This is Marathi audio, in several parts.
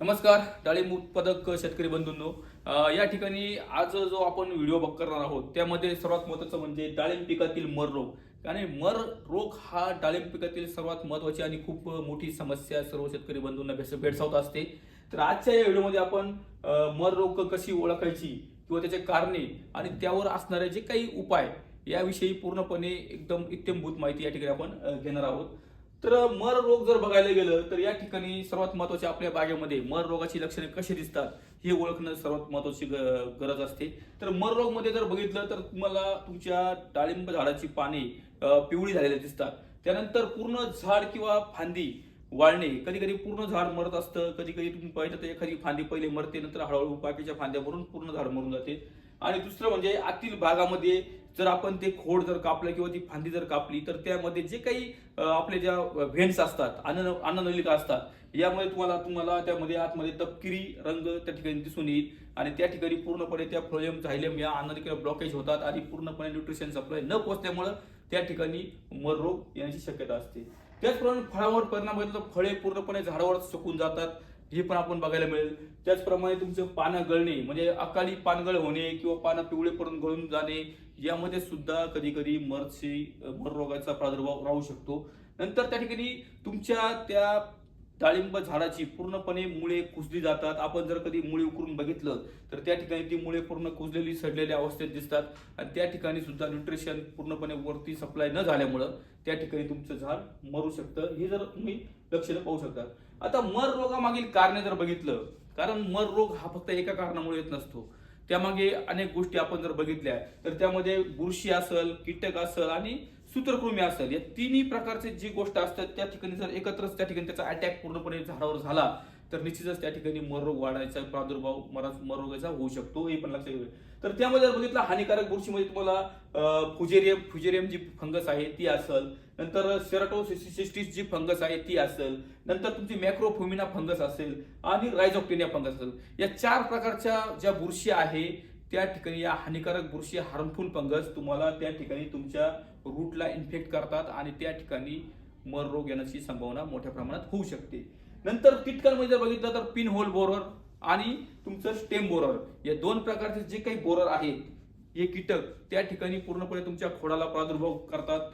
नमस्कार डाळिंब उत्पादक शेतकरी बंधूंनो. या ठिकाणी आज जो आपण व्हिडिओ बघ करणार आहोत त्यामध्ये सर्वात महत्त्वाचं म्हणजे डाळिंब पिकातील मर रोग. आणि मर रोग हा डाळिंब पिकातील सर्वात महत्त्वाची आणि खूप मोठी समस्या सर्व शेतकरी बंधूंना भेस- भेडसावत असते. तर आजच्या या व्हिडिओमध्ये आपण मर रोग कशी ओळखायची किंवा त्याचे कारणे आणि त्यावर असणारे जे काही उपाय याविषयी पूर्णपणे एकदम इत्यंभूत माहिती या ठिकाणी आपण घेणार आहोत. तर मर रोग जर बघायला गेलं तर या ठिकाणी सर्वात महत्त्वाचे आपल्या बागेमध्ये मर रोगाची लक्षणे कशी दिसतात हे ओळखणं सर्वात महत्वाची ग- गरज असते. तर मर रोगमध्ये जर बघितलं तर तुम्हाला तुमच्या डाळिंब झाडाची पाने पिवळी झालेली दिसतात. त्यानंतर पूर्ण झाड किंवा फांदी वाळणे. कधी कधी पूर्ण झाड मरत असतं. कधी कधी तुम्ही पाहिलं तर एखादी फांदी पहिले मरते नंतर हळूहळू बाकीच्या फांद्या भरून पूर्ण झाड मरून जाते. आणि दुसरं म्हणजे आतील भागामध्ये जर आपण ते खोड जर कापलं किंवा ती फांदी जर कापली तर त्यामध्ये जे काही आपले आपल्या ज्या व्हेंट्स असतात अन्न अन्ननलिका असतात यामुळे तुम्हाला तुम्हाला त्यामध्ये आतमध्ये तपकिरी रंग त्या ठिकाणी दिसून येईल आणि त्या ठिकाणी पूर्णपणे त्या फ्लोएम झायलेम या अन्ननलिकेला ब्लॉकेज होतात आणि पूर्णपणे न्यूट्रिशन सप्लाय न पोहोचल्यामुळं त्या ठिकाणी मर रोग येण्याची शक्यता असते. त्याचप्रमाणे फळावर परिणाम होतो तर फळे पूर्णपणे झाडावर सुकून जातात हे पण आपण बघायला मिळेल. त्याचप्रमाणे तुमचं पानं गळणे म्हणजे अकाली पानगळ होणे किंवा पानं पिवळे पडून गळून जाणे यामध्ये सुद्धा कधी कधी मरची मर रोगाचा प्रादुर्भाव राहू शकतो. नंतर त्या ठिकाणी तुमच्या त्या डाळिंब झाडाची पूर्णपणे मुळे कुजली जातात. आपण जर कधी मुळे उकरून बघितलं तर त्या ठिकाणी ती मुळे पूर्ण कुजलेली सडलेल्या अवस्थेत दिसतात. आणि त्या ठिकाणी सुद्धा न्यूट्रिशन पूर्णपणे वरती सप्लाय न झाल्यामुळं त्या ठिकाणी तुमचं झाड मरू शकतं. हे जर तुम्ही लक्षणं पाहू शकता. आता मर रोगामागील कारणे जर बघितलं कारण मर रोग हा फक्त एका कारणामुळे येत नसतो. त्यामागे अनेक गोष्टी आपण जर बघितल्या तर त्यामध्ये बुरशी असेल कीटक असेल आणि सूत्रकृमी असेल या तिन्ही प्रकारचे जी गोष्ट असतात त्या ठिकाणी जर एकत्रच त्या ठिकाणी त्याचा अटॅक पूर्णपणे झाडावर झाला तर निश्चितच त्या ठिकाणी मररोग वाढायचा प्रादुर्भाव मरा मररोगाचा होऊ शकतो हे पण लक्षात घ्यावे तर त्यामध्ये जर बघितलं हानिकारक बुरशीमध्ये तुम्हाला फुजेरियम फुजेरियम जी फंगस आहे ती असेल. नंतर सेराटोसिस्टिस जी फंगस आहे ती असेल. नंतर तुमची मॅक्रोफोमिना फंगस असेल आणि रायझोक्टेनिया फंगस असेल. या चार प्रकारच्या ज्या बुरशी आहे त्या ठिकाणी या हानिकारक बुरशी हार्मफुल फंगस तुम्हाला त्या ठिकाणी तुमच्या रूटला इन्फेक्ट करतात आणि त्या ठिकाणी मर रोग येण्याची संभावना मोठ्या प्रमाणात होऊ शकते. नंतर कीटकांमध्ये जर बघितलं तर पिन होल बोरर आणि तुमचं स्टेम बोरर या दोन प्रकारचे जे काही बोरर आहेत हे कीटक त्या ठिकाणी पूर्णपणे तुमच्या खोडाला प्रादुर्भाव करतात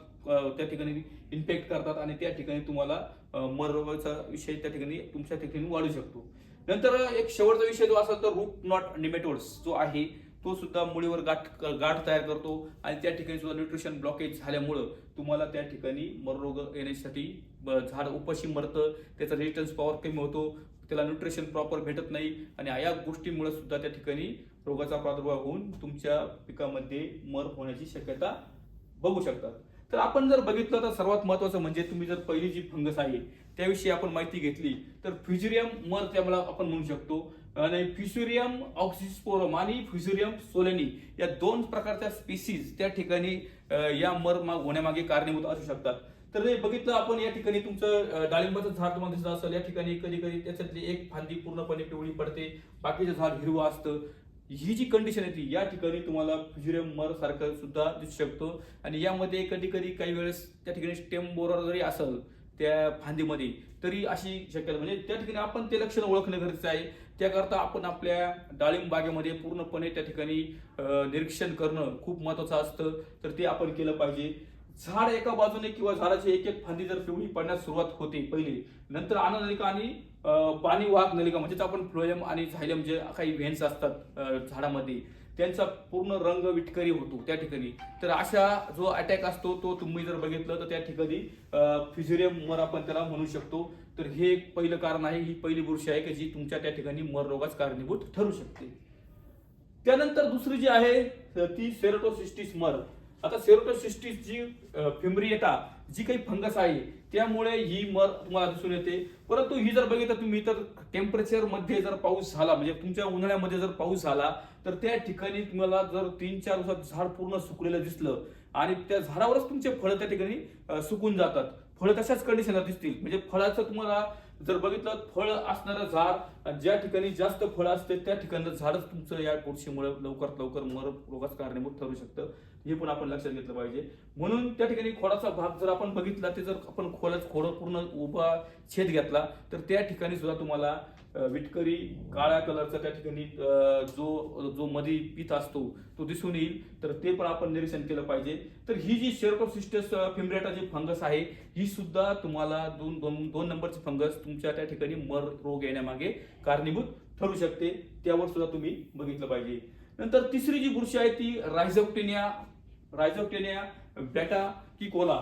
त्या ठिकाणी इन्फेक्ट करतात आणि त्या ठिकाणी तुम्हाला अ, मर रोगाचा विषय त्या ठिकाणी तुमच्या ठिकाणी वाढू शकतो. नंतर एक शेवटचा विषय जो असेल तर रूट नॉट निमेटोड्स जो आहे तो सुद्धा मुळीवर गाठ गाठ तयार करतो आणि त्या ठिकाणी सुद्धा न्यूट्रिशन ब्लॉकेज झाल्यामुळं तुम्हाला त्या ठिकाणी मररोग येण्यासाठी झाड उपाशी मरतं त्याचा रेजिस्टन्स पॉवर कमी होतो त्याला न्यूट्रिशन प्रॉपर भेटत नाही आणि या गोष्टीमुळे सुद्धा त्या ठिकाणी रोगाचा प्रादुर्भाव होऊन तुमच्या पिकामध्ये मर होण्याची शक्यता बघू शकतात. तर आपण जर बघितलं तर सर्वात महत्वाचं म्हणजे तुम्ही जर पहिली जी फंगस आहे त्याविषयी आपण माहिती घेतली तर फ्युजेरियम मर त्याला आपण म्हणू शकतो. आणि फ्युसेरियम ऑक्सिस्पोरम आणि फ्युसेरियम सोलेनी या दोन प्रकारच्या स्पीसीज त्या ठिकाणी या मर होण्यामागे कारणीभूत असू शकतात. तर हे बघितलं आपण या ठिकाणी तुमचं डाळिंबाचं झाड तुम्हाला दिसत असेल. या ठिकाणी कधी कधी त्याच्यातली एक फांदी पूर्णपणे पिवळी पडते. बाकीचं झाड हिरवं असतं. ही जी कंडिशन आहे ती या ठिकाणी तुम्हाला फ्युजेरियम मर सारखं सुद्धा दिसू शकतो. आणि यामध्ये कधी कधी काही वेळेस त्या ठिकाणी स्टेम बोरर जरी असेल त्या फांदीमध्ये तरी अशी शक्यता म्हणजे त्या ठिकाणी आपण ते लक्षण ओळखणं गरजेचं आहे. त्याकरता आपण आपल्या डाळिंब बागेमध्ये पूर्णपणे त्या ठिकाणी निरीक्षण करणं खूप महत्वाचं असतं. तर ते आपण केलं पाहिजे. झाड एका बाजूने किंवा झाडाची एक एक फांदी जर पिवळी पडण्यास सुरुवात होते पहिली नंतर आनंदलिका आणि पाणी वाहक नलिका म्हणजेच आपण फ्लोएम आणि झायलम जे काही व्हेन्स असतात झाडामध्ये त्यांचा पूर्ण रंग विटकरी होतो त्या ठिकाणी. तर अशा जो अटॅक असतो तो तुम्ही जर बघितलं तर त्या ठिकाणी फिजिरियम मर आपण त्याला म्हणू शकतो. तर हे एक पहिलं कारण आहे ही पहिली बुरशी आहे की जी तुमच्या त्या ठिकाणी मर रोगास कारणीभूत ठरू शकते. त्यानंतर दुसरी जी आहे ती सेरोटोसिस्टिस मर. आता सेरोटोसिस्टिस जी फिमरिएटा जी काही फंगस आहे त्यामुळे ही मर तुम्हाला दिसून येते. परंतु ही जर बघितलं तुम्ही तर टेम्परेचरमध्ये जर पाऊस झाला म्हणजे तुमच्या उन्हाळ्यामध्ये जर पाऊस झाला तर त्या ठिकाणी तुम्हाला जर तीन चार दिवसात झाड पूर्ण सुकलेलं दिसलं आणि त्या झाडावरच तुमचे फळं त्या ठिकाणी सुकून जातात. फळं तशाच कंडिशनला दिसतील. म्हणजे फळाचं तुम्हाला जर बघितलं फळ असणारं झाड ज्या ठिकाणी जास्त फळं असते त्या ठिकाणी झाडच तुमचं या पोटशीमुळे लवकरात लवकर मर रोगास कारणीभूत ठरू शकतं. हे पण आपण लक्षात घेतलं पाहिजे. म्हणून त्या ठिकाणी खोडाचा भाग जर आपण बघितला ते जर आपण खोलाच खोड पूर्ण उभा छेद घेतला तर त्या ठिकाणी सुद्धा तुम्हाला विटकरी काळ्या कलरचा त्या ठिकाणी जो जो मध्ये पीत असतो तो दिसून येईल. तर ते पण आपण निरीक्षण केलं पाहिजे. तर ही जी शेरोटोसिस्टस फिमरेटा जी फंगस आहे ही सुद्धा तुम्हाला दोन दोन दोन नंबरची फंगस तुमच्या त्या ठिकाणी मर रोग येण्यामागे कारणीभूत ठरू शकते. त्यावर सुद्धा तुम्ही बघितलं पाहिजे. नंतर तिसरी जी बुरशी आहे ती Rhizoctonia Rhizoctonia bataticola.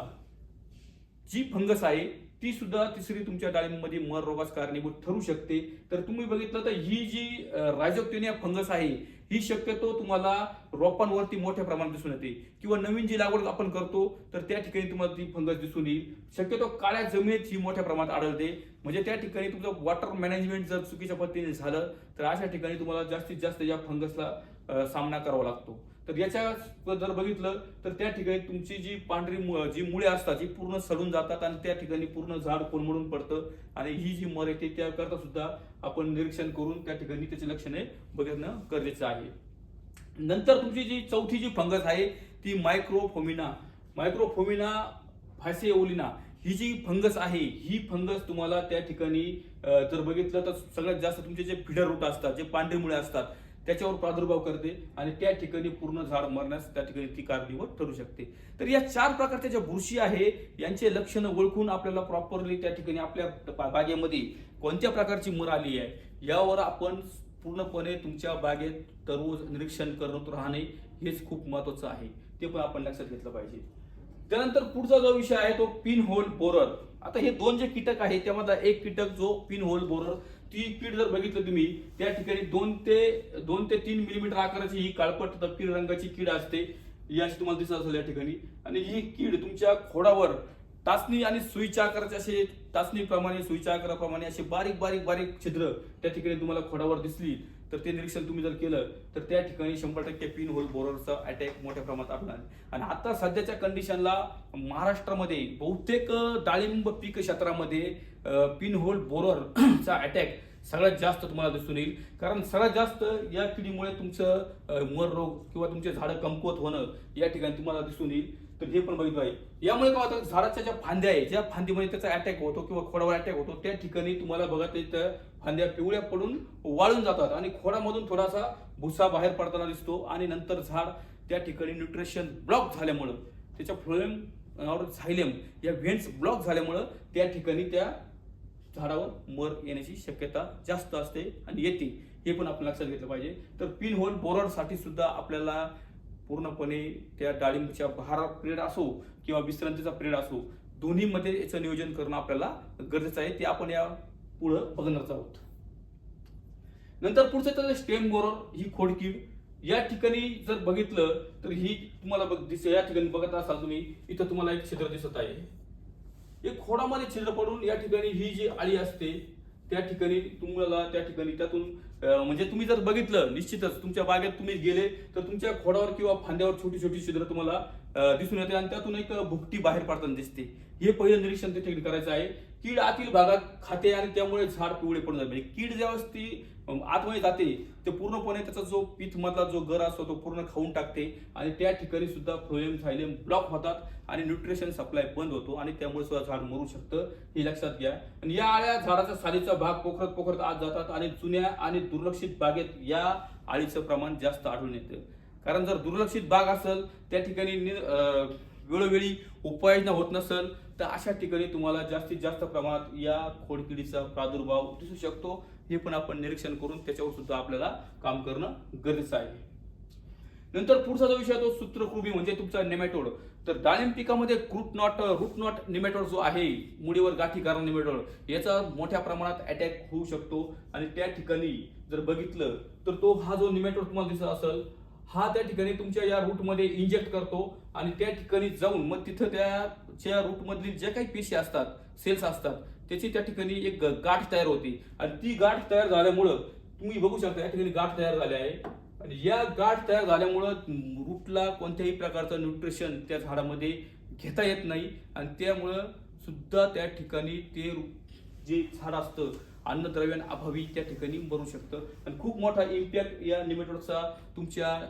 जी फंगस आहे ती सुद्धा तिसरी तुमच्या डाळिंबमध्ये मर रोगास कारणीभूत ठरू शकते. तर तुम्ही बघितलं तर ही जी रायझोक्टेनिया फंगस आहे ही शक्यतो तुम्हाला रोपांवरती मोठ्या प्रमाणात दिसून येते. किंवा नवीन जी लागवड आपण करतो तर त्या ठिकाणी तुम्हाला ती फंगस दिसून येईल. शक्यतो काळ्या जमिनीत ही मोठ्या प्रमाणात आढळते. म्हणजे त्या ठिकाणी तुमचं वॉटर मॅनेजमेंट जर चुकीच्या पद्धतीने झालं तर अशा ठिकाणी तुम्हाला जास्तीत जास्त या फंगसला सामना करावा लागतो. तर याच्या जर बघितलं तर त्या ठिकाणी तुमची जी पांढरी मु- जी मुळे असतात जी पूर्ण सडून जातात आणि त्या ठिकाणी पूर्ण झाड कोलमडून पडतं आणि ही जी मर येते त्याकरता सुद्धा आपण निरीक्षण करून त्या ठिकाणी त्याची लक्षणे बघणं गरजेचं आहे. नंतर तुमची जी चौथी जी फंगस आहे ती मायक्रोफोमिना. मायक्रोफोमिना फासेओलिना ही जी फंगस आहे ही फंगस तुम्हाला त्या ठिकाणी जर बघितलं तर सगळ्यात जास्त तुमचे जे फिडर रूट असतात जे पांढरे मुळे असतात त्याच्यावर प्रादुर्भाव करते आणि त्या ठिकाणी पूर्ण झाड मरण्यास त्या ठिकाणी ती कारणीभूत ठरू शकते. तर या चार प्रकारच्या ज्या बुरशी आहे यांचे लक्षण ओळखून आपल्याला प्रॉपरली त्या ठिकाणी आपल्या बागेमध्ये कोणत्या प्रकारची मर आली आहे यावर आपण पूर्णपणे तुमच्या बागेत दररोज निरीक्षण करत राहणे हेच खूप महत्वाचं आहे. ते पण आपण लक्षात घेतलं पाहिजे. त्यानंतर पुढचा जो विषय आहे तो पिन होल बोरर आता हे दोन जे कीटक आहेत त्यामधला एक कीटक जो पिन होल बोरर ती कीड जर बघितलं तुम्ही त्या ठिकाणी दोन ते दोन ते तीन मिलीमीटर आकाराची ही काळपट तपकीर रंगाची कीड असते ही अशी तुम्हाला दिसत असेल या ठिकाणी आणि ही कीड तुमच्या खोडावर टाचणी आणि सुईच्या आकाराचे असे टाचणीप्रमाणे सुईच्या आकाराप्रमाणे असे बारीक बारीक बारीक छिद्र त्या ठिकाणी तुम्हाला खोडावर दिसली तर ते निरीक्षण तुम्ही जर केलं तर त्या ठिकाणी शंभर टक्के पिन होल बोररचा अटॅक मोठ्या प्रमाणात आढळणार आहे. आणि आता सध्याच्या कंडिशनला महाराष्ट्रामध्ये बहुतेक डाळिंब पीक क्षेत्रामध्ये पिन होल बोररचा अटॅक सगळ्यात जास्त तुम्हाला दिसून येईल. कारण सगळ्यात जास्त या किडीमुळे तुमचं मर रोग किंवा तुमचे झाडं कमकुवत होणं या ठिकाणी तुम्हाला दिसून येईल. तर हे पण बघितलं आहे. यामुळे काय होतं झाडाच्या ज्या फांद्या आहे ज्या फांदीमध्ये त्याचा अटॅक होतो किंवा खोडावर अटॅक होतो त्या ठिकाणी तुम्हाला बघत तर फांद्या पिवळ्या पडून वाळून जातात आणि खोडामधून थोडासा भुसा बाहेर पडताना दिसतो आणि नंतर झाड त्या ठिकाणी न्यूट्रिशन ब्लॉक झाल्यामुळं त्याच्या फ्लोएम झायलेम या व्हेन्स ब्लॉक झाल्यामुळं त्या ठिकाणी त्या झाडावर मर येण्याची शक्यता जास्त असते आणि येते. हे पण आपण लक्षात घेतलं पाहिजे. तर पिन होल बोरडसाठी सुद्धा आपल्याला पूर्णपणे त्या डाळिंबच्या बहार पिरियड असो किंवा विश्रांतीचा पिरियड असो दोन्हीमध्ये याचं नियोजन करणं आपल्याला गरजेचं आहे. ते आपण या पुढं बघणारच आहोत. नंतर पुढचं तर स्टेम बोरर ही खोडकीड. या ठिकाणी जर बघितलं तर ही तुम्हाला बघ दिस या ठिकाणी बघत असाल तुम्ही इथं तुम्हाला एक छिद्र दिसत आहे. एक खोडामध्ये छिद्र पडून या ठिकाणी ही जी आळी असते त्या ठिकाणी तुम्हाला त्या ठिकाणी त्यातून म्हणजे तुम्ही जर बघितलं निश्चितच तुमच्या बागेत तुम्ही गेले तर तुमच्या खोडावर किंवा फांद्यावर छोटी छोटी छिद्र तुम्हाला दिसून येते. आणि त्यातून एक भुकटी बाहेर पडताना दिसते. हे पहिलं निरीक्षण ते ठिकाणी करायचं आहे. कीड आतील भागात खाते आणि त्यामुळे झाड पिवळे पडून जाते. म्हणजे कीड ज्यावेळेस ती आतमध्ये जाते ते पूर्णपणे त्याचा जो पीठ मधला जो गर असतो तो पूर्ण खाऊन टाकते आणि त्या ठिकाणी सुद्धा फ्लोएम थायलेम ब्लॉक होतात आणि न्यूट्रिशन सप्लाय बंद होतो आणि त्यामुळे सुद्धा झाड मरू शकतं हे लक्षात घ्या. आणि या आळ्या झाडाचा सालीचा भाग पोखरत पोखरत आत जातात आणि जुन्या आणि दुर्लक्षित बागेत या आळीचं प्रमाण जास्त आढळून येतं. कारण जर दुर्लक्षित बाग असेल त्या ठिकाणी नि- वेळोवेळी उपाययोजना होत नसेल तर अशा ठिकाणी तुम्हाला जास्तीत जास्त प्रमाणात या खोडकिडीचा प्रादुर्भाव दिसू शकतो. हे पण आपण निरीक्षण करून त्याच्यावर सुद्धा आपल्याला काम करणं गरजेचं आहे. नंतर पुढचा जो विषय तो सूत्रकृमी म्हणजे तुमचा नेमॅटोड. तर डाळिंब पिकामध्ये क्रूट नॉट रूट नॉट निमेटोड जो आहे मुळीवर गाठी कारण निमेटोड याचा मोठ्या प्रमाणात अटॅक होऊ शकतो. आणि त्या ठिकाणी जर बघितलं तर तो हा जो निमेटोड तुम्हाला दिसत असेल हा त्या ठिकाणी तुमच्या या रूटमध्ये इंजेक्ट करतो. आणि त्या ठिकाणी जाऊन मग तिथं त्याच्या रूटमधली जे काही पेशी असतात सेल्स असतात त्याची त्या ठिकाणी एक गाठ तयार होते. आणि ती गाठ तयार झाल्यामुळं तुम्ही बघू शकता या ठिकाणी गाठ तयार झाली आहे. आणि या गाठ तयार झाल्यामुळं रूटला कोणत्याही प्रकारचं न्यूट्रिशन त्या झाडामध्ये घेता येत नाही. आणि त्यामुळं सुद्धा त्या ठिकाणी ते रू- जे झाड असतं अन्नद्रव्यांअभावी त्या ठिकाणी मरू शकतं. आणि खूप मोठा इम्पॅक्ट या निमेटोडचा तुमच्या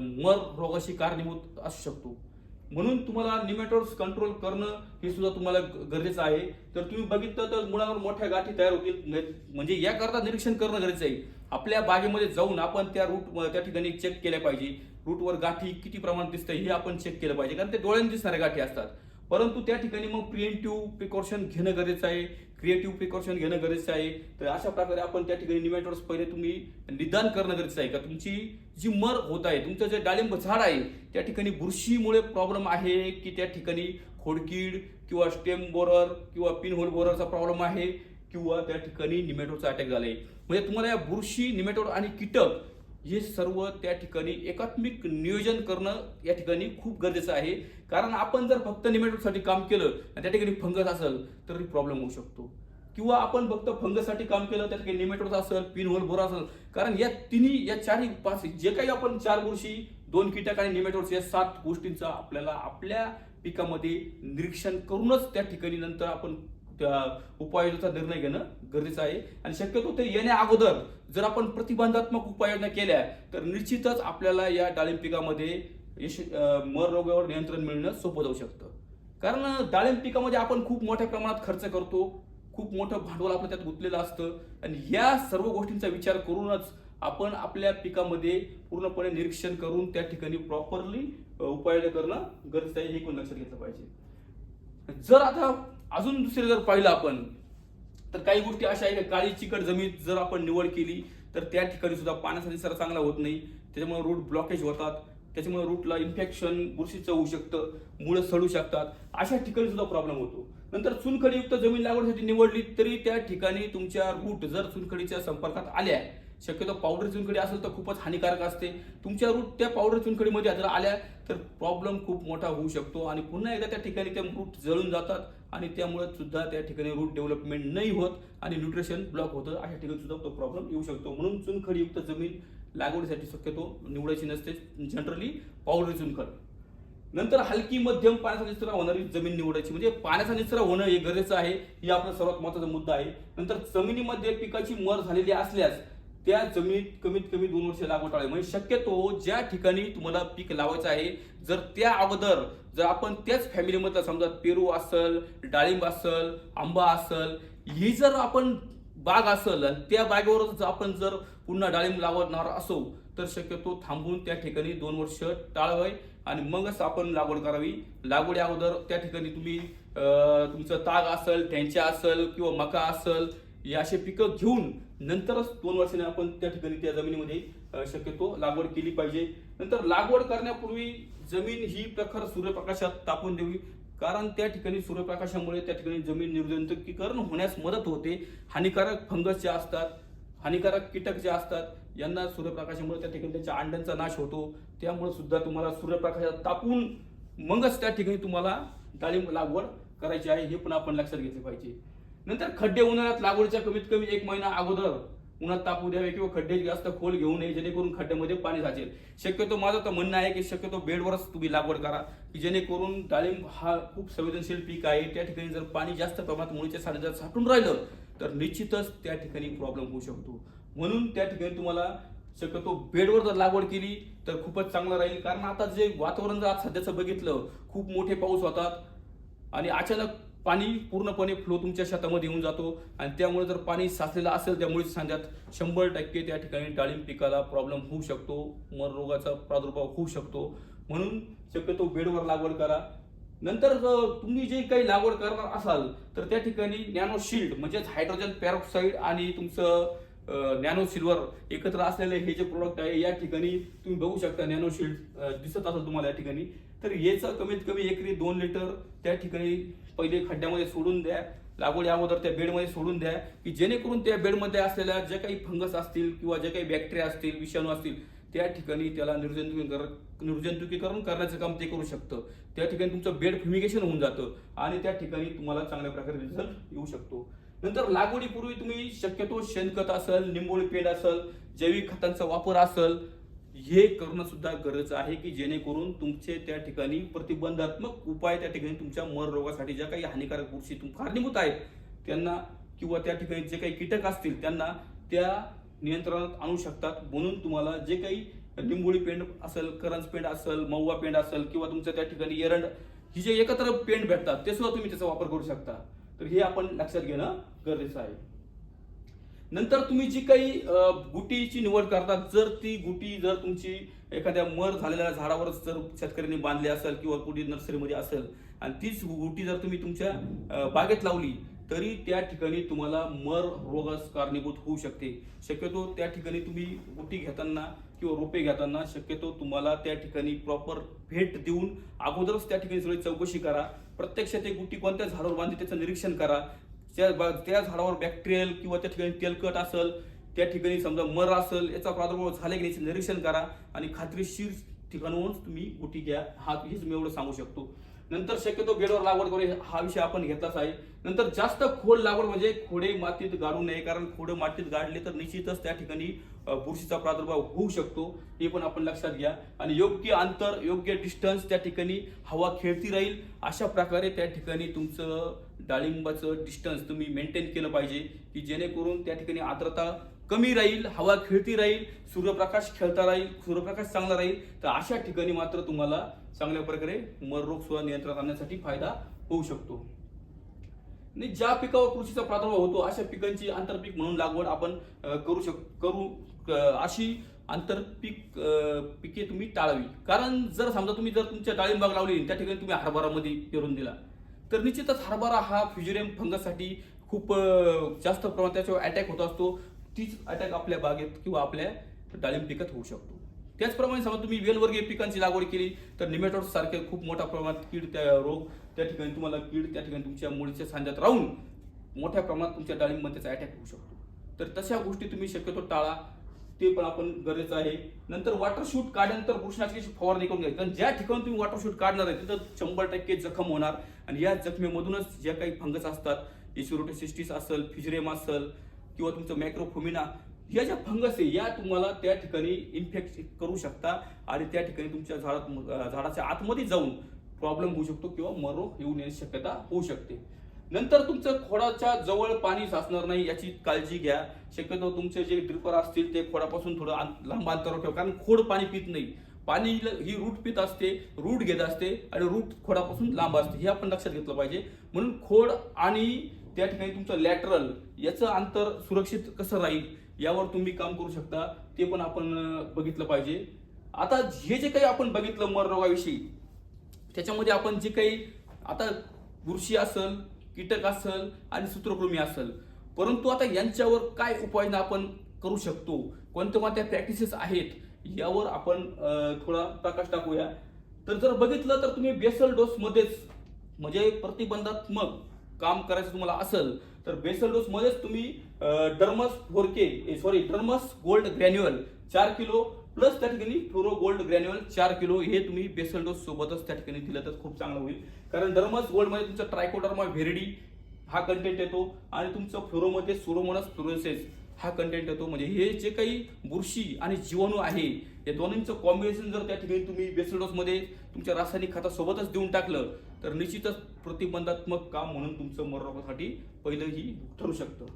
मर रोगाशी कारणीभूत असू शकतो. म्हणून तुम्हाला निमेटोड्स कंट्रोल करणं हे सुद्धा तुम्हाला गरजेचं आहे. तर तुम्ही बघितलं तर मुळावर मोठ्या गाठी तयार होतील. म्हणजे याकरता निरीक्षण करणं गरजेचं आहे. आपल्या बागेमध्ये जाऊन आपण त्या रूट त्या ठिकाणी चेक केल्या पाहिजे. रूटवर गाठी किती प्रमाणात दिसतंय हे आपण चेक केलं पाहिजे. कारण ते डोळ्यांनी दिसणाऱ्या गाठी असतात. परंतु त्या ठिकाणी मग प्रिएंटिव्ह प्रिकॉशन घेणं गरजेचं आहे. क्रिएटिव्ह प्रिकॉशन घेणं गरजेचं आहे. तर अशा प्रकारे आपण त्या ठिकाणी निमॅटोड्स पहिले तुम्ही निदान करणं गरजेचं आहे. का तुमची जी मर होत आहे तुमचं जे डाळिंब झाड आहे त्या ठिकाणी बुरशीमुळे प्रॉब्लेम आहे की त्या ठिकाणी खोडकीड किंवा स्टेम बोरर किंवा पिनहोल बोररचा प्रॉब्लेम आहे किंवा त्या ठिकाणी निमॅटोडचा अटॅक झालाय. म्हणजे तुम्हाला या बुरशी निमॅटोड आणि कीटक हे सर्व त्या ठिकाणी एकात्मिक नियोजन करणं या ठिकाणी खूप गरजेचं आहे. कारण आपण जर फक्त निमेटोडसाठी काम केलं आणि त्या ठिकाणी फंगस असेल तर प्रॉब्लेम होऊ शकतो. किंवा आपण फक्त फंगससाठी काम केलं त्या ठिकाणी निमेटोड असेल पिन होल असेल कारण या तिन्ही या चारही पाच जे काही आपण चार बुरशी दोन कीटक आणि निमेटोड्स या सात गोष्टींचा आपल्याला आपल्या पिकामध्ये निरीक्षण करूनच त्या ठिकाणी नंतर आपण उपाययोजनेचा निर्णय घेणं गरजेचं आहे. आणि शक्यतो ते येण्या अगोदर जर आपण प्रतिबंधात्मक उपाययोजना केल्या तर निश्चितच आपल्याला या डाळिंब पिकामध्ये यश मर रोगावर नियंत्रण मिळणं सोपं जाऊ शकतं. कारण डाळिंब पिकामध्ये आपण खूप मोठ्या प्रमाणात खर्च करतो खूप मोठं भांडवल आपलं त्यात गुंतलेलं असतं. आणि या सर्व गोष्टींचा विचार करूनच आपण आपल्या पिकामध्ये पूर्णपणे निरीक्षण करून त्या ठिकाणी प्रॉपरली उपाययोजना करणं गरजेचं आहे हे पण लक्षात घेतलं पाहिजे. जर आता अजून दुसरे जर पाहिलं आपण तर काही गोष्टी अशा आहे काळी चिकट जमीन जर आपण निवड केली तर त्या ठिकाणी सुद्धा पाण्याचा निसर्ग चांगला होत नाही. त्याच्यामुळे रूट ब्लॉकेज होतात. त्याच्यामुळे रूटला इन्फेक्शन बुरशीचं होऊ शकतं मुळं सडू शकतात. अशा ठिकाणी सुद्धा प्रॉब्लेम होतो. नंतर चुनखडीयुक्त जमीन लागवडीसाठी निवडली तरी त्या ठिकाणी तुमच्या रूट जर चुनखडीच्या संपर्कात आल्या शक्यतो पावडर चुनखडी असेल तर खूपच हानिकारक असते. तुमच्या रूट त्या पावडर चुनखडीमध्ये जर आल्या तर प्रॉब्लेम खूप मोठा होऊ शकतो आणि पुन्हा एकदा त्या ठिकाणी ते रूट जळून जातात आणि त्यामुळे सुद्धा त्या ठिकाणी रूट डेव्हलपमेंट नाही होत आणि न्यूट्रिशन ब्लॉक होतं. अशा ठिकाणी सुद्धा तो प्रॉब्लेम येऊ शकतो. म्हणून चुनखडीयुक्त जमीन लागवडीसाठी शक्यतो निवडायची नसते. जनरली पावडर चुनखड. नंतर हलकी मध्यम पाण्याचा निचरा होणारी जमीन निवडायची. म्हणजे पाण्याचा निचरा होणं हे गरजेचं आहे. हे आपला सर्वात महत्त्वाचा मुद्दा आहे. नंतर जमिनीमध्ये पिकाची मर झालेली असल्यास त्या जमिनीत कमीत कमी दोन वर्ष लागवड टाळावी. म्हणजे शक्यतो ज्या ठिकाणी तुम्हाला पीक लावायचं आहे जर त्या अगोदर जर आपण त्याच फॅमिलीमधला समजा पेरू असल डाळिंब असल आंबा असल ही जर आपण बाग असल आणि त्या बागेवरच आपण जर पुन्हा डाळिंब लावणार असो तर शक्यतो थांबून त्या ठिकाणी दोन वर्ष टाळावे आणि मगच आपण लागवड करावी. लागवडी अगोदर त्या ठिकाणी तुम्ही तुमचं ताग असल ठ्यांच्या असल किंवा मका असल हे असे पिकं घेऊन नंतरच दोन वर्षाने आपण त्या ठिकाणी त्या जमिनीमध्ये शक्यतो लागवड केली पाहिजे. नंतर लागवड करण्यापूर्वी जमीन ही प्रखर सूर्यप्रकाशात तापून द्यावी कारण त्या ठिकाणी सूर्यप्रकाशामुळे त्या ठिकाणी जमीन निर्जंतुकीकरण होण्यास मदत होते. हानिकारक फंगस जे असतात हानिकारक कीटक जे असतात यांना सूर्यप्रकाशामुळे त्या ठिकाणी त्यांच्या अंड्यांचा नाश होतो. त्यामुळे सुद्धा तुम्हाला सूर्यप्रकाशात तापून मगच त्या ठिकाणी तुम्हाला डाळिंब लागवड करायची आहे हे पण आपण लक्षात घेतले पाहिजे. नंतर खड्डे उन्हाळ्यात लागवडीच्या कमीत कमी एक महिना अगोदर उन्हात तापू द्यावे किंवा खड्डे जास्त खोल घेऊ नये जेणेकरून खड्ड्यामध्ये पाणी साचेल. शक्यतो माझं तर म्हणणं आहे की शक्यतो बेडवरच तुम्ही लागवड करा की जेणेकरून डाळिंब हा खूप संवेदनशील पीक आहे. त्या ठिकाणी जर पाणी जास्त प्रमाणात मुळीच्या सानिध्यात साठून राहिलं तर निश्चितच त्या ठिकाणी प्रॉब्लेम होऊ शकतो. म्हणून त्या ठिकाणी तुम्हाला शक्यतो बेडवर जर लागवड केली तर खूपच चांगलं राहील. कारण आता जे वातावरण जर आज सध्याचं बघितलं खूप मोठे पाऊस होतात आणि अचानक पाणी पूर्णपणे फ्लो तुमच्या शेतामध्ये येऊन जातो आणि त्यामुळे जर पाणी साचलेलं असेल त्यामुळे सांध्यात शंभर टक्के त्या ठिकाणी डाळिंब पिकाला प्रॉब्लेम होऊ शकतो मर रोगाचा प्रादुर्भाव होऊ शकतो. म्हणून शक्यतो बेडवर लागवड करा. नंतर तुम्ही जे काही लागवड करणार असाल तर त्या ठिकाणी नॅनो शिल्ड म्हणजेच हायड्रोजन पेरॉक्साईड आणि तुमचं नॅनो सिल्वर एकत्र असलेले हे जे प्रोडक्ट आहे या ठिकाणी तुम्ही बघू शकता नॅनो शिल्ड दिसत असेल तुम्हाला या ठिकाणी. तर याचं कमीत कमी एकरी दोन लिटर त्या ठिकाणी पहिले खड्ड्यामध्ये सोडून द्या. लागवडी अगोदर त्या बेडमध्ये सोडून द्या की जेणेकरून त्या बेडमध्ये असलेल्या जे काही फंगस असतील किंवा जे काही बॅक्टेरिया असतील विषाणू असतील त्या ठिकाणी त्याला निर्जंतुकीकरण निर्जंतुकीकरण करण्याचं काम ते करू शकतं. त्या ठिकाणी तुमचं बेड फ्युमिगेशन होऊन जातं आणि त्या ठिकाणी तुम्हाला चांगल्या प्रकारे रिझल्ट येऊ शकतो. नंतर लागवडीपूर्वी तुम्ही शक्यतो शेणखत असेल निंबोळी पेंड असेल जैविक खतांचा वापर असेल हे करणं सुद्धा गरजेचं आहे की जेणेकरून तुमचे त्या ठिकाणी प्रतिबंधात्मक उपाय त्या ठिकाणी तुमच्या मर रोगासाठी ज्या काही हानिकारक गोष्टी तुम कारणीभूत आहेत त्यांना किंवा त्या ठिकाणी जे काही कीटक असतील त्यांना त्या नियंत्रणात आणू शकतात. म्हणून तुम्हाला जे काही निंबोळी पेंड असेल करंज पेंड असेल महुवा पेंड असेल किंवा तुमच्या त्या ठिकाणी एरंड ही जे एकत्र पेंड भेटतात ते सुद्धा तुम्ही त्याचा वापर करू शकता. तर हे आपण लक्षात घेणं गरजेचं आहे. नंतर तुम्ही जी काही गुटीची निवड करता जर ती गुटी जर तुमची एखाद्या मर झालेल्या झाडावरच जर शेतकऱ्यांनी बांधली असेल किंवा कुठे नर्सरीमध्ये असेल आणि तीच गुटी जर तुम्ही तुमच्या बागेत लावली तरी त्या ठिकाणी तुम्हाला मर रोगास कारणीभूत होऊ शकते. शक्यतो त्या ठिकाणी तुम्ही गुटी घेताना किंवा रोपे घेताना शक्यतो तुम्हाला त्या ठिकाणी प्रॉपर भेट देऊन अगोदरच त्या ठिकाणी सगळी चौकशी करा. प्रत्यक्षात ते गुटी कोणत्या झाडावर बांधते त्याचं निरीक्षण करा. त्या त्या झाडावर बॅक्टेरियल किंवा त्या ठिकाणी तेलकट असेल त्या ठिकाणी समजा मर असेल याचा प्रादुर्भाव झाला की नाही निरीक्षण करा आणि खात्रीशीर ठिकाणाहून तुम्ही गुटी घ्या. हा हेच मी एवढं सांगू शकतो. नंतर शक्यतो बेडवर लागवड करू हा विषय आपण घेतलाच आहे. नंतर जास्त खोड लागवड म्हणजे खोडे मातीत गाडू नये कारण खोडे मातीत गाडले तर निश्चितच त्या ठिकाणी बुरशीचा प्रादुर्भाव होऊ शकतो हे पण आपण लक्षात घ्या. आणि योग्य अंतर योग्य डिस्टन्स त्या ठिकाणी हवा खेळती राहील अशा प्रकारे त्या ठिकाणी तुमचं डाळिंबाचं डिस्टन्स तुम्ही मेंटेन केलं पाहिजे की जेणेकरून त्या ठिकाणी आर्द्रता कमी राहील हवा खेळती राहील सूर्यप्रकाश खेळता राहील सूर्यप्रकाश चांगला राहील तर अशा ठिकाणी मात्र तुम्हाला चांगल्या प्रकारे मर रोग सुद्धा नियंत्रणात आणण्यासाठी फायदा होऊ शकतो. आणि ज्या पिकावर कृषीचा प्रादुर्भाव होतो अशा पिकांची आंतरपीक म्हणून लागवड आपण करू शक करू अशी आंतरपीक पिके तुम्ही टाळावी. कारण जर समजा तुम्ही जर तुमच्या डाळिंबाग लावली त्या ठिकाणी तुम्ही हरभरामध्ये पेरून दिला तर निश्चितच हरभरा हा फ्युजेरियम फंगससाठी खूप जास्त प्रमाणात त्याच्यावर अटॅक होत असतो. तीच अटॅक आपल्या बागेत किंवा आपल्या डाळिंब पिकात होऊ शकतो. त्याचप्रमाणे समजा तुम्ही वेलवर्गीय पिकांची लागवड केली तर निमेटोड सारखे खूप मोठ्या प्रमाणात कीड त्या रोग त्या ठिकाणी तुम्हाला कीड त्या ठिकाणी तुमच्या मुळीच्या सांध्यात राहून मोठ्या प्रमाणात तुमच्या डाळिंबमध्ये त्याचा अटॅक होऊ शकतो. तर तशा गोष्टी तुम्ही शक्यतो टाळा. ते पण आपण गरजेचं आहे. नंतर वॉटर शूट काढल्यानंतर कृष्णाची फवारणी करून घ्यायची. कारण ज्या ठिकाणी तुम्ही वॉटर शूट काढणार आहे तिथं शंभर टक्के जखम होणार. आणि या जखमेमधूनच ज्या काही फंगस असतात इशुरोटोसिस्टिस असेल फिजरेम असेल किंवा तुमचं मॅक्रोफोमिना या ज्या फंगस आहे या तुम्हाला त्या ठिकाणी इन्फेक्ट करू शकता. आणि त्या ठिकाणी तुमच्या झाडात झाडाच्या आतमध्ये जाऊन प्रॉब्लेम होऊ शकतो किंवा मरोग येऊन येण्याची शक्यता होऊ शकते. नंतर तुमचं खोडाच्या जवळ पाणी साचणार नाही याची काळजी घ्या. शक्यतो तुमचे जे ड्रिपर असतील ते खोडापासून थोडं लांब अंतरावर ठेवा. कारण खोड पाणी पित नाही. पाणी ही रूट पित असते रूट घेत असते आणि रूट खोडापासून लांब असते. हे आपण लक्षात घेतलं पाहिजे. म्हणून खोड आणि त्या ठिकाणी तुमचं लॅटरल याचं अंतर सुरक्षित कसं राहील यावर तुम्ही काम करू शकता. ते पण आपण बघितलं पाहिजे. आता हे जे काही आपण बघितलं मर रोगाविषयी त्याच्यामध्ये आपण जे काही आता बुरशी असेल कीटक असल आणि सूत्रकृमी असल. परंतु आता यांच्यावर काय उपाययोजना आपण करू शकतो? कोणत्या कोणत्या प्रॅक्टिसेस आहेत? यावर आपण थोडा प्रकाश टाकूया. तर जर बघितलं तर तुम्ही बेसल डोसमध्येच म्हणजे प्रतिबंधात्मक काम करायचं तुम्हाला असेल तर बेसल डोसमध्येच तुम्ही डर्मस फोरके सॉरी डर्मस गोल्ड ग्रॅन्युअल चार किलो प्लस त्या ठिकाणी फ्लोरो गोल्ड ग्रॅन्युअल चार किलो हे तुम्ही बेसल डोस सोबतच त्या ठिकाणी दिलं तर खूप चांगलं होईल. कारण डर्मस गोल्डमध्ये तुमचं ट्रायकोडर्मा व्हेरिडी हा कंटेंट येतो आणि तुमचं फ्लोरोमध्ये सुरोमोनस फ्लोरोसेस हा कंटेंट येतो. म्हणजे हे जे काही बुरशी आणि जीवाणू आहे या दोन्हींचं कॉम्बिनेशन जर त्या ठिकाणी तुम्ही बेसलडोसमध्ये तुमच्या रासायनिक खतासोबतच देऊन टाकलं तर निश्चितच प्रतिबंधात्मक काम म्हणून तुमचं मरोगासाठी पहिलंही ठरू शकतं.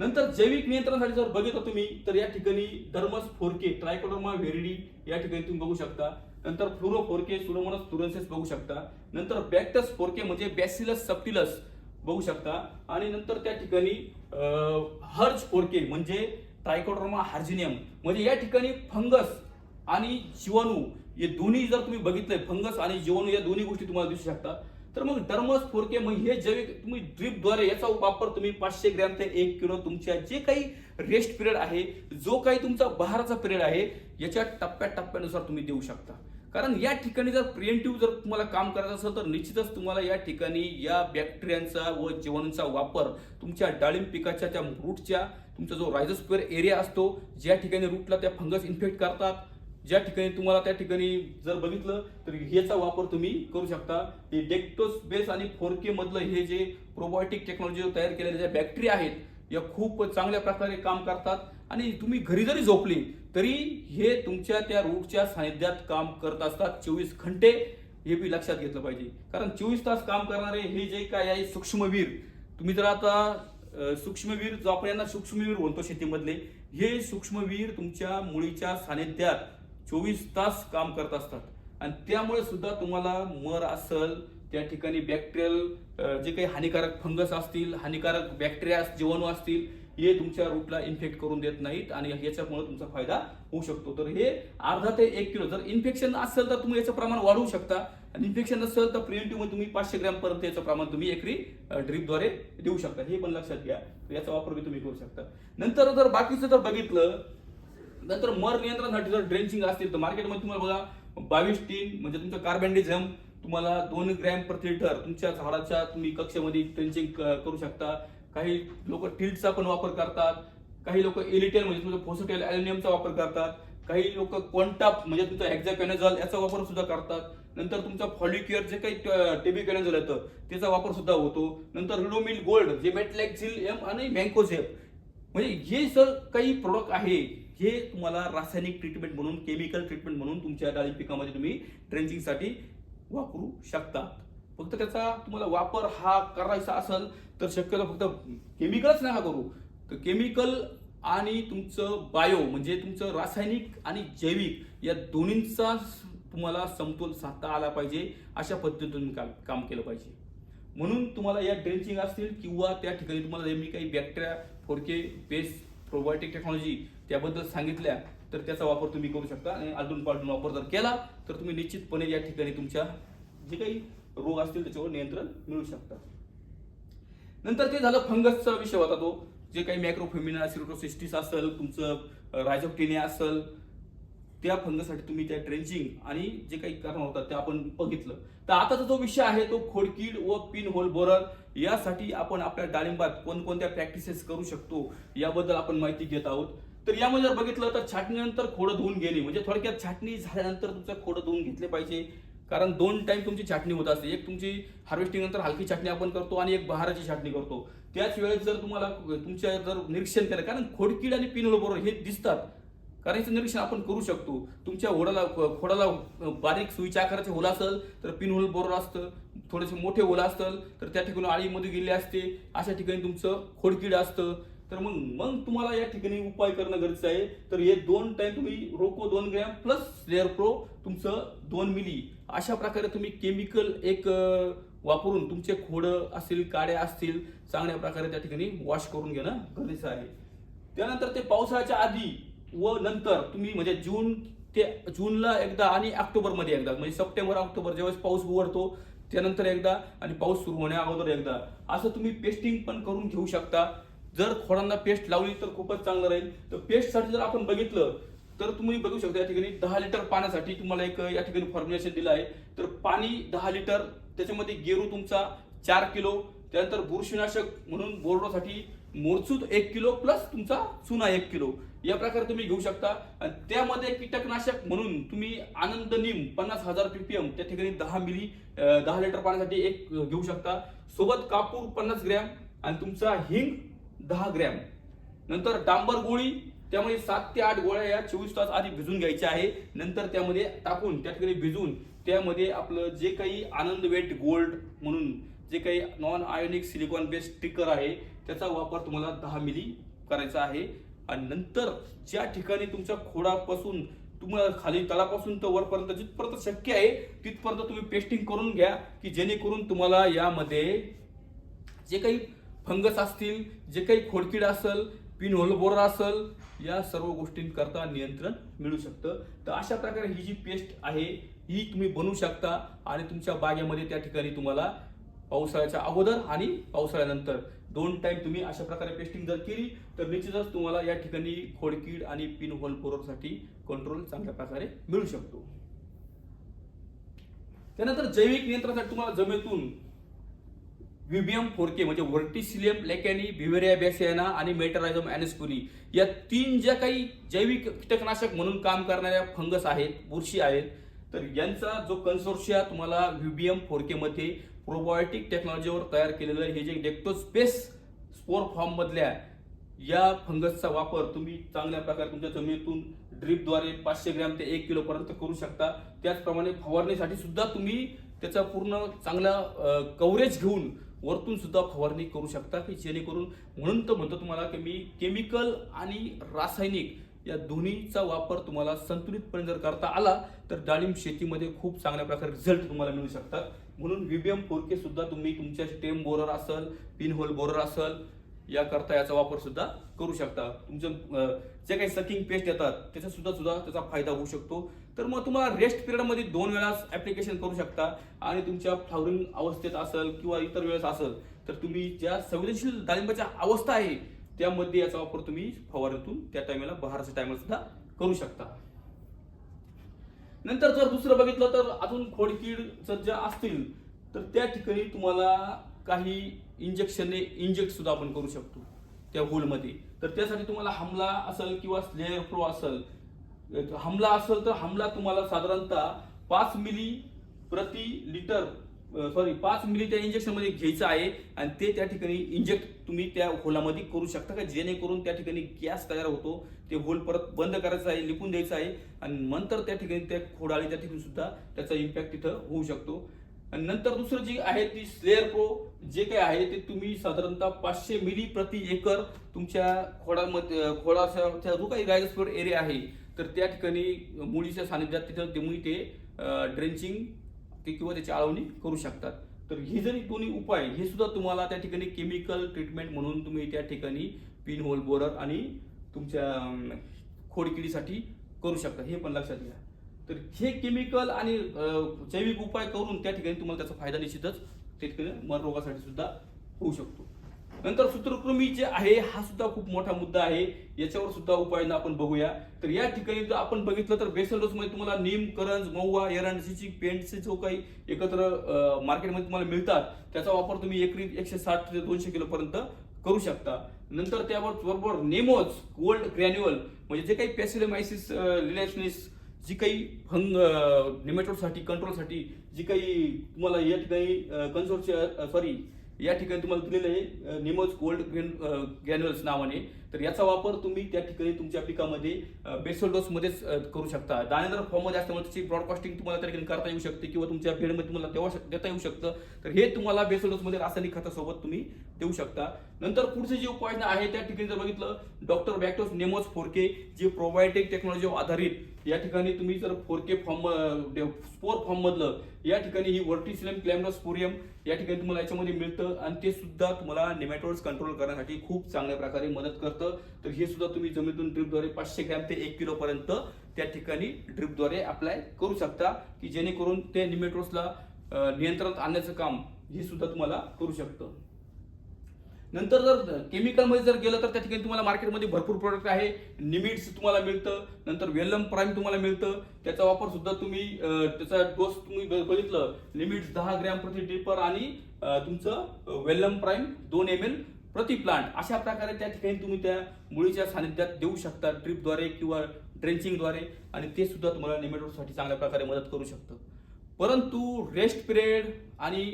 नंतर जैविक नियंत्रणासाठी जर बघितलं तुम्ही तर या ठिकाणी डर्मस फोरके ट्रायकोडर्मा व्हेरिडी या ठिकाणी तुम्ही बघू शकता. नंतर फ्लुरो फोरके सुरोमोनस फ्लुरन्सेस बघू शकता. नंतर बॅक्टस फोरके म्हणजे बॅसिलस सप्टिलस बघू शकता. आणि नंतर त्या ठिकाणी हर्ज फोरके म्हणजे ट्रायकोडर्मा हार्जिनियम म्हणजे या ठिकाणी फंगस आणि जीवाणू हे दोन्ही जर तुम्ही बघितलंय फंगस आणि जीवाणू या दोन्ही गोष्टी तुम्हाला दिसू शकतात. तर मग डर्मस फोरके मग हे जैविक तुम्ही ड्रीपद्वारे याचा वापर तुम्ही पाचशे ग्रॅम ते एक किलो तुमच्या जे काही रेस्ट पिरियड आहे जो काही तुमचा बहाराचा पिरियड आहे याच्या टप्प्या टप्प्यानुसार तुम्ही देऊ शकता. कारण या ठिकाणी जर प्रिएंटिव्ह जर तुम्हाला काम करायचं असेल तर निश्चितच तुम्हाला या ठिकाणी या बॅक्टेरियांचा व जीवाणूंचा वापर तुमच्या डाळिंब पिकाच्या त्या रूटच्या तुमचा जो रायझोस्क्वेअर एरिया असतो ज्या ठिकाणी रूटला त्या फंगस इन्फेक्ट करतात ज्या ठिकाणी तुम्हाला त्या ठिकाणी जर बघितलं तर ह्याचा वापर तुम्ही करू शकता. हे डेक्टोस बेस आणि फोरके मधलं हे जे प्रोबायोटिक टेक्नॉलॉजी तयार केलेल्या ज्या बॅक्टेरिया आहेत या खूप चांगल्या प्रकारे काम करतात. आणि तुम्ही घरी जरी झोपले तरी हे तुमच्या त्या रूटच्या सानिध्यात काम करत असतात. चोवीस घंटे हे बी लक्षात घेतलं पाहिजे. कारण चोवीस तास काम करणारे हे जे काय आहे सूक्ष्मवीर तुम्ही जर आता सूक्ष्मवीर जो आपण यांना सूक्ष्मवीर म्हणतो शेतीमधले हे सूक्ष्मवीर तुमच्या मुळीच्या सानिध्यात चोवीस तास काम करत असतात. आणि त्यामुळे सुद्धा तुम्हाला मर असल त्या ठिकाणी बॅक्टेरियल जे काही हानिकारक फंगस असतील हानिकारक बॅक्टेरिया जीवाणू असतील हे तुमच्या रूटला इन्फेक्ट करून देत नाहीत आणि याच्यामुळे तुमचा फायदा होऊ शकतो. तर हे अर्धा ते एक किलो जर इन्फेक्शन असेल तर तुम्ही याचं प्रमाण वाढवू शकता. आणि इन्फेक्शन नसेल तर प्रिव्हेंटिव्हमध्ये तुम्ही पाचशे ग्रॅमपर्यंत याचं प्रमाण तुम्ही एकरी ड्रीपद्वारे देऊ शकता. हे पण लक्षात घ्या. याचा वापर तुम्ही करू शकता. नंतर जर बाकीचं जर बघितलं नंतर मर नियंत्रणासाठी जर ड्रेंचिंग असतील तर मार्केटमध्ये तुम्हाला बघा बावीस टीन म्हणजे तुमचं कार्बनडिझम तुम्हाला दोन ग्रॅम प्रति लिटर तुमच्या झाडाच्या तुम्ही कक्षेमध्ये ट्रेंचिंग करू शकता. काही लोक टिल्टचा पण वापर करतात. काही लोक एलिटेल म्हणजे तुमचं फोसोटेल अल्युमिनियमचा वापर करतात. काही लोक क्वांटाप म्हणजे तुमचं एक्झॅकॅनेझॉल याचा वापर सुद्धा करतात. नंतर तुमचा फॉलिक्युअर जे काही टेबिकॅनेझॉल येतं त्याचा वापर सुद्धा होतो. नंतर रिडोमिल गोल्ड जे मेटलॅक्झिल एम आणि मँकोझेप म्हणजे हे सर काही प्रोडक्ट आहे. हे तुम्हाला रासायनिक ट्रीटमेंट म्हणून केमिकल ट्रीटमेंट म्हणून तुमच्या डाळिंब पिकामध्ये तुम्ही ड्रेंचिंगसाठी वापरू शकता. फक्त त्याचा तुम्हाला वापर हा करायचा असेल तर शक्यतो फक्त केमिकलच नका करू. तर केमिकल आणि तुमचं बायो म्हणजे तुमचं रासायनिक आणि जैविक या दोन्हींचा तुम्हाला समतोल साधता आला पाहिजे अशा पद्धतीने तुम्ही काम काम केलं पाहिजे. म्हणून तुम्हाला या ड्रेंचिंग असतील किंवा त्या ठिकाणी तुम्हाला मी काही बॅक्टेरिया फोरके बेस प्रोबायोटिक टेक्नॉलॉजी त्याबद्दल सांगितल्या तर त्याचा वापर तुम्ही करू शकता. आणि आलटून पालटून वापर जर केला तर तुम्ही निश्चितपणे या ठिकाणी तुमच्या जे काही रोग असतील त्याच्यावर नियंत्रण मिळू शकता. नंतर ते झालं फंगसचा विषय होता तो. जे काही मॅक्रोफेमिना सिरोटोसिस्टिस असेल तुमचं रायझोप्टिनिया असेल त्या फंगससाठी तुम्ही त्या ड्रेंचिंग आणि जे काही कारण होतात ते आपण बघितलं. तर आताचा जो विषय आहे तो खोडकीड व पिन होल बोरर यासाठी आपण आपल्या डाळिंबात कोणकोणत्या प्रॅक्टिसेस करू शकतो याबद्दल आपण माहिती घेत आहोत. तर यामध्ये जर बघितलं तर छाटणीनंतर खोडं धुवून गेली. म्हणजे थोडक्यात छाटणी झाल्यानंतर तुमचं खोडं धुवून घेतले पाहिजे. कारण दोन टाईम तुमची छाटणी होत असते. एक तुमची हार्वेस्टिंग नंतर हलकी छाटणी आपण करतो आणि एक बहाराची छाटणी करतो. त्याच वेळेस जर तुम्हाला तुमच्या जर निरीक्षण केलं कारण खोडकीड आणि पिन होल हे दिसतात. कारण याचं निरीक्षण आपण करू शकतो. तुमच्या होडाला खोडाला बारीक सुईच्या आकाराचे होल असेल तर पिन होल बरोबर असतं. थोडेसे मोठे होल असतं तर त्या ठिकाणी आळीमध्ये गेले असते. अशा ठिकाणी तुमचं खोडकीड असतं. तर मग मग तुम्हाला या ठिकाणी उपाय करणं गरजेचं आहे. तर हे दोन टाइम तुम्ही रोको दोन ग्रॅम प्लस लेअर प्रो तुमचं दोन मिली अशा प्रकारे तुम्ही केमिकल एक वापरून तुमचे खोडं असतील काड्या असतील चांगल्या प्रकारे त्या ठिकाणी वॉश करून घेणं गरजेचं आहे. त्यानंतर ते पावसाळ्याच्या आधी व नंतर तुम्ही म्हणजे जून ते जूनला एकदा आणि ऑक्टोबरमध्ये एकदा म्हणजे सप्टेंबर ऑक्टोबर ज्यावेळेस पाऊस उघडतो त्यानंतर एकदा आणि पाऊस सुरू होण्या अगोदर एकदा. असं तुम्ही पेस्टिंग पण करून घेऊ शकता. जर खोडांना पेस्ट लावली तर खूपच चांगलं राहील. तर पेस्टसाठी जर आपण बघितलं तर तुम्ही बघू शकता या ठिकाणी दहा लिटर पाण्यासाठी तुम्हाला एक या ठिकाणी फॉर्म्युलेशन दिलं आहे. तर पाणी दहा लिटर त्याच्यामध्ये गेरू तुमचा चार किलो त्यानंतर बुरशीनाशक म्हणून बोर्डोसाठी मोरचूत एक किलो प्लस तुमचा चुना एक किलो. या प्रकारे तुम्ही घेऊ शकता. आणि त्यामध्ये कीटकनाशक म्हणून तुम्ही आनंद निम पन्नास हजार पीपीएम त्या ठिकाणी दहा मिली दहा लिटर पाण्यासाठी एक घेऊ शकता. सोबत कापूर पन्नास ग्रॅम आणि तुमचा हिंग दहा ग्रॅम. नंतर डांबर गोळी त्यामध्ये सात ते आठ गोळ्या या चोवीस तास आधी भिजून घ्यायच्या आहे. नंतर त्यामध्ये टाकून त्या ठिकाणी भिजून त्यामध्ये आपलं जे काही आनंद वेट गोल्ड म्हणून जे काही non ionic silicone based sticker आहे त्याचा वापर तुम्हाला दहा मिली करायचा आहे. आणि नंतर ज्या ठिकाणी तुमच्या खोडापासून तुम्हाला खाली तळापासून तर वरपर्यंत जिथपर्यंत शक्य आहे तिथपर्यंत तुम्ही पेस्टिंग करून घ्या की जेणेकरून तुम्हाला यामध्ये जे काही फंगस असतील जे काही खोडकीड असेल पिन बोर असेल या सर्व गोष्टींकरता नियंत्रण मिळू शकतं. तर अशा प्रकारे ही जी पेस्ट आहे ही तुम्ही बनवू शकता आणि तुमच्या बागेमध्ये त्या ठिकाणी तुम्हाला पावसाळ्याच्या अगोदर आणि पावसाळ्यानंतर. दोन टाईम तुम्ही अशा प्रकारे पेस्टिंग जर केली तर निश्चितच तुम्हाला या ठिकाणी खोडकीड आणि पिन होलसाठी कंट्रोल चांगल्या प्रकारे मिळू शकतो. त्यानंतर जैविक नियंत्रणासाठी तुम्हाला जमिनीतून व्हिबियम फोरके म्हणजे व्हर्टिसिलियम लेकॅनी भिवेरिया बेसियाना आणि मेटरायझम अॅनेस्पुरी या तीन ज्या काही जैविक कीटकनाशक म्हणून काम करणाऱ्या फंगस आहेत बुरशी आहेत तर यांचा जो कन्सोर्शिया तुम्हाला व्हिबियम फोरकेमध्ये प्रोबायोटिक टेक्नॉलॉजीवर तयार केलेलं हे जे डेक्टोस्पेस स्पोर फॉर्ममधल्या या फंगसचा वापर तुम्ही चांगल्या प्रकारे तुमच्या जमिनीतून ड्रीपद्वारे पाचशे ग्रॅम ते एक किलोपर्यंत करू शकता. त्याचप्रमाणे फवारणीसाठी सुद्धा तुम्ही त्याचा पूर्ण चांगला कव्हरेज घेऊन वरतून सुद्धा फवारणी करू शकता की जेणेकरून म्हणून तर म्हणतो तुम्हाला की मी केमिकल आणि रासायनिक या दोन्हीचा वापर तुम्हाला संतुलितपणे जर करता आला तर डाळिंब शेतीमध्ये खूप चांगल्या प्रकारे रिझल्ट तुम्हाला मिळू शकतात. म्हणून व्हीबीएम फोरके सुद्धा तुम्ही तुमच्या स्टेम बोरर असेल पिन होल बोरर असेल याकरता याचा वापर सुद्धा करू शकता. तुमचं जे काही सकिंग पेस्ट येतात त्याचा सुद्धा सुद्धा त्याचा फायदा होऊ शकतो. तर मग तुम्हाला रेस्ट पिरियडमध्ये दोन वेळा ऍप्लिकेशन करू शकता. आणि तुमच्या फ्लावरिंग अवस्थेत असेल किंवा इतर वेळेस असेल तर तुम्ही ज्या संवेदनशील डाळिंबाच्या अवस्था आहे त्यामध्ये याचा वापर तुम्ही फवारणीतून त्या टायमाला बहारच्या टायमाला सुद्धा करू शकता. नंतर जर दुसरं बघितलं तर अजून खोडकीड जर ज्या असतील तर त्या ठिकाणी तुम्हाला काही इंजेक्शनने इंजेक्ट सुद्धा आपण करू शकतो त्या होलमध्ये तर त्यासाठी तुम्हाला हमला असेल किंवा स्लेअर प्रो असेल हमला असेल तर हमला तुम्हाला साधारणतः पाच मिली प्रति लिटर सॉरी पाच मिली त्या इंजेक्शनमध्ये घ्यायचं आहे आणि ते त्या ठिकाणी इंजेक्ट तुम्ही त्या होलामध्ये करू शकता का? जेणेकरून त्या ठिकाणी गॅस तयार होतो ते होल परत बंद करायचं आहे लिपून द्यायचं आहे आणि नंतर त्या ठिकाणी त्या खोडाळी त्या ठिकाणी सुद्धा त्याचा इम्पॅक्ट तिथं होऊ शकतो. आणि नंतर दुसरं जी आहे ती स्लेअर प्रो जे काही आहे ते तुम्ही साधारणतः पाचशे मिली प्रति एकर तुमच्या खोडामध्ये खोडाचा जो काही रायगस्फोड एरिया आहे. तर त्या ठिकाणी मुळीच्या सानिध्यात तिथं ते मुळी ते ड्रेंचिंग ते किंवा त्याची आळवणी करू शकतात. तर हे जरी दोन्ही उपाय हे सुद्धा तुम्हाला त्या ठिकाणी केमिकल ट्रीटमेंट म्हणून तुम्ही त्या ठिकाणी पिन होल बोरर आणि तुमच्या खोडकिडीसाठी करू शकता. हे पण लक्षात घ्या. तर हे केमिकल आणि जैविक उपाय करून त्या ठिकाणी तुम्हाला त्याचा फायदा निश्चितच त्या ठिकाणी मर रोगासाठी सुद्धा होऊ शकतो. नंतर सूत्रकृमी जे आहे हा सुद्धा खूप मोठा मुद्दा आहे. याच्यावर सुद्धा उपाययोजना आपण बघूया. तर या ठिकाणी जर आपण बघितलं तर बेसलमध्ये तुम्हाला नीम करंज महुआ एरंडची पेंटचे जो काही एकत्र मार्केटमध्ये तुम्हाला मिळतात त्याचा वापर तुम्ही एकरी एकशे साठ ते दोनशे किलो पर्यंत करू शकता. नंतर त्यावर बरोबर नेमोज गोल्ड ग्रॅन्युअल म्हणजे जे काही पॅसिलोमायसिस लिलेशनिस जी काही फंग निमेटोडसाठी कंट्रोलसाठी जी काही तुम्हाला या ठिकाणी कन्सोर्ट सॉरी या ठिकाणी तुम्हाला दिलेलं आहे निमोज गोल्ड ग्रेन ग्रॅन्युअल्स नावाने. तर याचा वापर तुम्ही त्या ठिकाणी तुमच्या पिकामध्ये बेसल डोसमध्येच करू शकता. दाणेदार फॉर्ममध्ये असल्यामुळे त्याची ब्रॉडकास्टिंग तुम्हाला त्या ठिकाणी करता येऊ शकते किंवा तुमच्या बेडमध्ये तुम्हाला तेव्हा देता येऊ शकतं. तर हे तुम्हाला बेसल डोसमध्ये रासायनिक खतासोबत तुम्ही देऊ शकता. नंतर पुढचे जे उपाययोजना आहे त्या ठिकाणी जर बघितलं डॉक्टर बॅक्टोस नेमोज फोरके जे प्रोबायोटिक टेक्नॉलॉजीवर आधारित या ठिकाणी तुम्ही जर फोरके फॉर्म स्पोर फॉर्म मधलं या ठिकाणी ही वर्टिसिलम क्लॅम्डोस्पोरियम या ठिकाणी तुम्हाला याच्यामध्ये मिळतं. आणि ते सुद्धा तुम्हाला निमॅटोड्स कंट्रोल करण्यासाठी खूप चांगल्या प्रकारे मदत करतं. तर हे सुद्धा तुम्ही जमिनीतून ड्रिपद्वारे पाचशे ग्रॅम ते एक किलो पर्यंत त्या ठिकाणी ड्रिपद्वारे अप्लाय करू शकता की जेणेकरून ते निमेटोड्सला नियंत्रणात आणण्याचं काम हे सुद्धा तुम्हाला करू शकतं. नंतर जर केमिकलमध्ये जर गेलं तर त्या ठिकाणी तुम्हाला मार्केटमध्ये भरपूर प्रोडक्ट आहे. निमिट्स तुम्हाला मिळतं नंतर वेलम प्राईम तुम्हाला मिळतं. त्याचा वापर सुद्धा तुम्ही त्याचा डोस तुम्ही बघितलं निमिट्स दहा ग्रॅम प्रति ड्रिपर आणि तुमचं वेलम प्राईम दोन एम एल प्रति प्लांट अशा प्रकारे त्या ठिकाणी तुम्ही त्या मुळीच्या सानिध्यात देऊ शकता ड्रिपद्वारे किंवा ड्रेंचिंगद्वारे आणि ते सुद्धा तुम्हाला नेमेटोडसाठी चांगल्या प्रकारे मदत करू शकतं. परंतु रेस्ट पिरियड आणि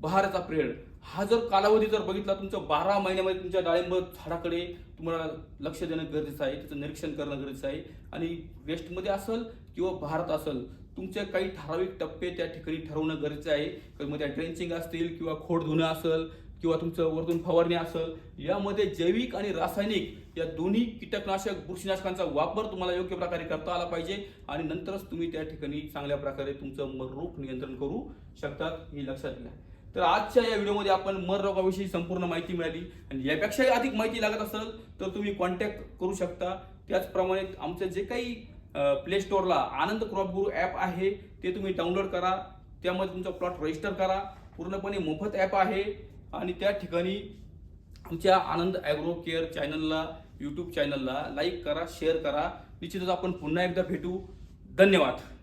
बहाराचा पिरियड हा जर कालावधी जर बघितला तुमच्या बारा महिन्यामध्ये तुमच्या डाळिंब झाडाकडे तुम्हाला लक्ष देणं गरजेचं आहे त्याचं निरीक्षण करणं गरजेचं आहे. आणि रेस्टमध्ये असेल किंवा भारत असेल तुमचे काही ठराविक टप्पे त्या ठिकाणी ठरवणं गरजेचं आहे. त्यामध्ये ड्रेंचिंग असतील किंवा खोड धुणं असेल किंवा तुमचं वरतून फवारणी असेल यामध्ये जैविक आणि रासायनिक या दोन्ही कीटकनाशक बुरशीनाशकांचा वापर तुम्हाला योग्य प्रकारे करता आला पाहिजे आणि नंतरच तुम्ही त्या ठिकाणी चांगल्या प्रकारे तुमचं मर रोग नियंत्रण करू शकतात हे लक्षात घ्या. तर आजच्या या व्हिडिओमध्ये आपण मर रोगाविषयी संपूर्ण माहिती मिळाली आणि यापेक्षाही अधिक माहिती लागत असेल तर तुम्ही कॉन्टॅक्ट करू शकता. त्याचप्रमाणे आमचं जे काही प्ले स्टोअरला आनंद क्रॉप गुरु ॲप आहे ते तुम्ही डाउनलोड करा. त्यामध्ये तुमचा प्लॉट रजिस्टर करा. पूर्णपणे मोफत ॲप आहे. आणि त्या ठिकाणी आमच्या आनंद ॲग्रो केअर चॅनलला यूट्यूब चॅनलला लाईक करा शेअर करा. निश्चितच आपण पुन्हा एकदा भेटू. धन्यवाद.